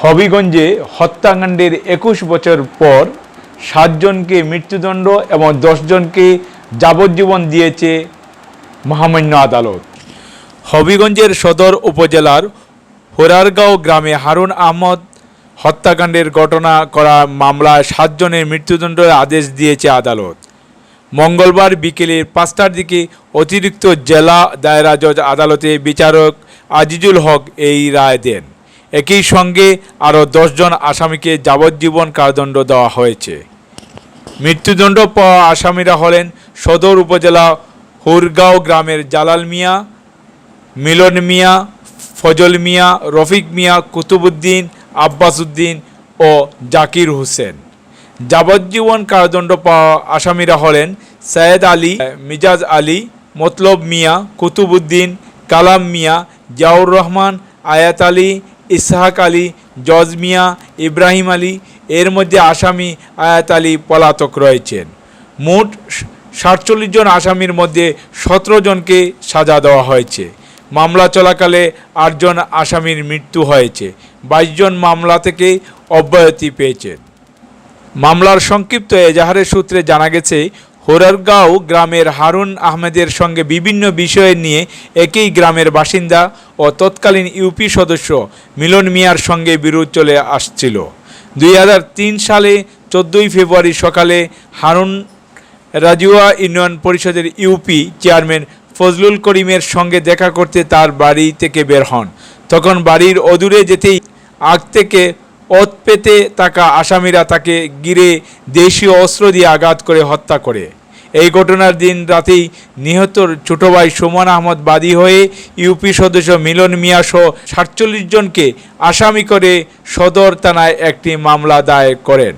হবিগঞ্জে হত্যাকাণ্ডের একুশ বছর পর সাতজনকে মৃত্যুদণ্ড এবং দশজনকে যাবজ্জীবন দিয়েছে মহামান্য আদালত। হবিগঞ্জের সদর উপজেলার হোরারগাঁও গ্রামে হারুন আহমদ হত্যাকাণ্ডের ঘটনা করা মামলায় সাতজনের মৃত্যুদণ্ডের আদেশ দিয়েছে আদালত। মঙ্গলবার বিকেলে পাঁচটার দিকে অতিরিক্ত জেলা দায়রা জজ আদালতে বিচারক আজিজুল হক এই রায় দেন। একই সঙ্গে আরও দশজন আসামিকে যাবজ্জীবন কারাদণ্ড দেওয়া হয়েছে। মৃত্যুদণ্ড পাওয়া আসামিরা হলেন সদর উপজেলা হুরগাঁও গ্রামের জালাল মিয়া, মিলন মিয়া, ফজল মিয়া, রফিক মিয়া কুতুবুদ্দিন আব্বাস উদ্দিন ও জাকির হোসেন। যাবজ্জীবন কারাদণ্ড পাওয়া আসামিরা হলেন সৈয়দ আলী, মিজাজ আলী, মতলব মিয়া কুতুবুদ্দিন কালাম মিয়া, জিয়াউর রহমান, আয়াত আলী ইসহাক আলী, জজ মিয়া, ইব্রাহিম আলী, এর মধ্যে আসামি আয়াত আলী পলাতক রয়েছেন। মোট সাতচল্লিশ জন আসামির মধ্যে সতেরো জনকে সাজা দেওয়া হয়েছে। মামলা চলাকালে আটজন আসামির মৃত্যু হয়েছে। বাইশ জন মামলা থেকে অব্যাহতি পেয়েছেন। মামলার সংক্ষিপ্ত এজাহারের সূত্রে জানা গেছে হোরারগাঁও গ্রামের হারুন আহমেদের সঙ্গে বিভিন্ন বিষয় নিয়ে একই গ্রামের বাসিন্দা ও তৎকালীন ইউপি সদস্য মিলন মিয়ার সঙ্গে বিরোধ চলে আসছিল। দুই হাজার তিন সালে চোদ্দোই ফেব্রুয়ারি সকালে হারুন রাজুয়া ইউনিয়ন পরিষদের ইউপি চেয়ারম্যান ফজলুল করিমের সঙ্গে দেখা করতে তার বাড়ি থেকে বের হন। তখন বাড়ির অদূরে যেতেই আগ থেকে ওত পেতে থাকা আসামিরা তাকে গিরে দেশীয় অস্ত্র দিয়ে আঘাত করে হত্যা করে। এই ঘটনার দিন রাতেই নিহত ছোট ভাই সুমন আহমদ বাদী হয়ে ইউপি সদস্য মিলন মিয়া সহ সাতচল্লিশ জনকে আসামি করে সদর থানায় একটি মামলা দায়ের করেন।